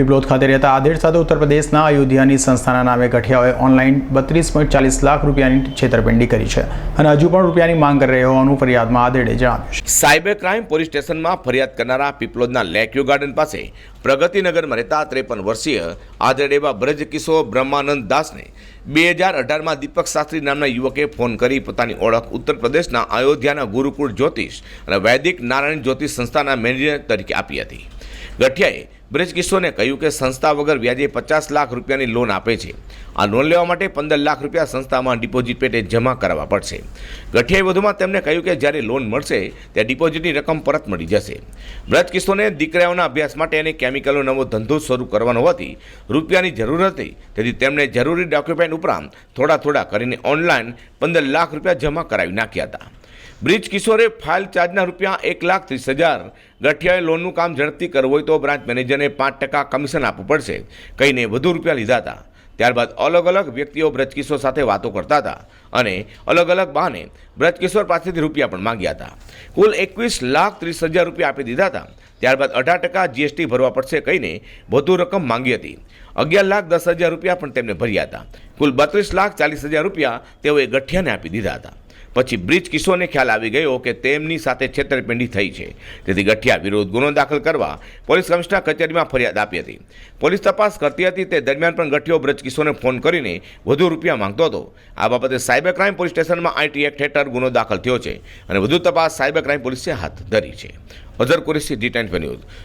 પીપલોદ ખાતે રહેતા આધેડ સાથે ઉત્તર પ્રદેશના અયોધ્યાની સંસ્થાના નામે ગઠિયાઓએ ઓનલાઈન બત્રીસ પોઈન્ટ ચાલીસ લાખ રૂપિયાની છેતરપિંડી કરી છે અને હજુ પણ રૂપિયાની માંગ કરી રહ્યો હોવાનું ફરિયાદમાં આધેડે જણાવ્યું છે. સાયબર ક્રાઇમ પોલીસ સ્ટેશનમાં ફરિયાદ કરનારા પીપલોદના લેક્યુ ગાર્ડન પાસે પ્રગતિનગરમાં રહેતા ત્રેપન વર્ષીય આધેડ એવા બ્રજ કિશોર બ્રહ્માનંદ દાસને બે હજાર અઢારમાં દીપક શાસ્ત્રી નામના યુવકે ફોન કરી પોતાની ઓળખ ઉત્તર પ્રદેશના અયોધ્યાના ગુરુકુળ જ્યોતિષ અને વૈદિક નારાયણ જ્યોતિષ સંસ્થાના મેનેજર તરીકે આપી હતી. ગઠિયાએ બ્રજ કહ્યું કે સંસ્થા વગર વ્યાજે પચાસ લાખ રૂપિયાની લોન આપે છે. આ લોન લેવા માટે પંદર લાખ રૂપિયા સંસ્થામાં ડિપોઝિટ પેટે જમા કરાવવા પડશે. ગઠિયાએ વધુમાં તેમને કહ્યું કે જ્યારે લોન મળશે ત્યાં ડિપોઝિટની રકમ પરત મળી જશે. બ્રજ દીકરાઓના અભ્યાસ માટે અને કેમિકલનો નવો ધંધો શરૂ કરવાનો હોવાથી રૂપિયાની જરૂર હતી. તેથી તેમણે જરૂરી ડોક્યુમેન્ટ ઉપરાંત થોડા થોડા કરીને ઓનલાઈન પંદર લાખ રૂપિયા જમા કરાવી નાખ્યા હતા. બ્રિજ કિશોરે ફાઇલ ચાર્જના રૂપિયા એક લાખ ત્રીસ હજાર. ગઠિયાએ લોનનું કામ ઝડપથી કરવું હોય તો બ્રાન્ચ મેનેજરને પાંચ ટકા કમિશન આપવું પડશે. કહીને વધુ રૂપિયા લીધા હતા. ત્યારબાદ અલગ અલગ વ્યક્તિઓ બ્રજકિશોર સાથે વાતો કરતા હતા અને અલગ અલગ બહાને બ્રજકિશોર પાસેથી રૂપિયા પણ માંગ્યા હતા. કુલ એકવીસ લાખ ત્રીસ હજાર રૂપિયા આપી દીધા હતા. ત્યારબાદ અઢાર ટકા જીએસટી ભરવા પડશે કહીને વધુ રકમ માંગી હતી. અગિયાર લાખ દસ હજાર રૂપિયા પણ તેમને ભર્યા હતા. કુલ બત્રીસ લાખ ચાલીસ હજાર રૂપિયા તેઓએ ગઠિયાને આપી દીધા હતા. પછી બ્રિજ કિશોરને ખ્યાલ આવી ગયો કે તેમની સાથે છેતરપિંડી થઈ છે. તેથી ગઠિયા વિરુદ્ધ ગુનો દાખલ કરવા પોલીસ કમિશનર કચેરીમાં ફરિયાદ આપી હતી. પોલીસ તપાસ કરતી હતી તે દરમિયાન પણ ગઠિયો બ્રજ કિશોરને ફોન કરીને વધુ રૂપિયા માંગતો હતો. આ બાબતે સાયબર ક્રાઇમ પોલીસ સ્ટેશનમાં આઈટી એક્ટ હેઠળ ગુનો દાખલ થયો છે અને વધુ તપાસ સાયબર ક્રાઇમ પોલીસે હાથ ધરી છે. Azhar Qureshi D tent news.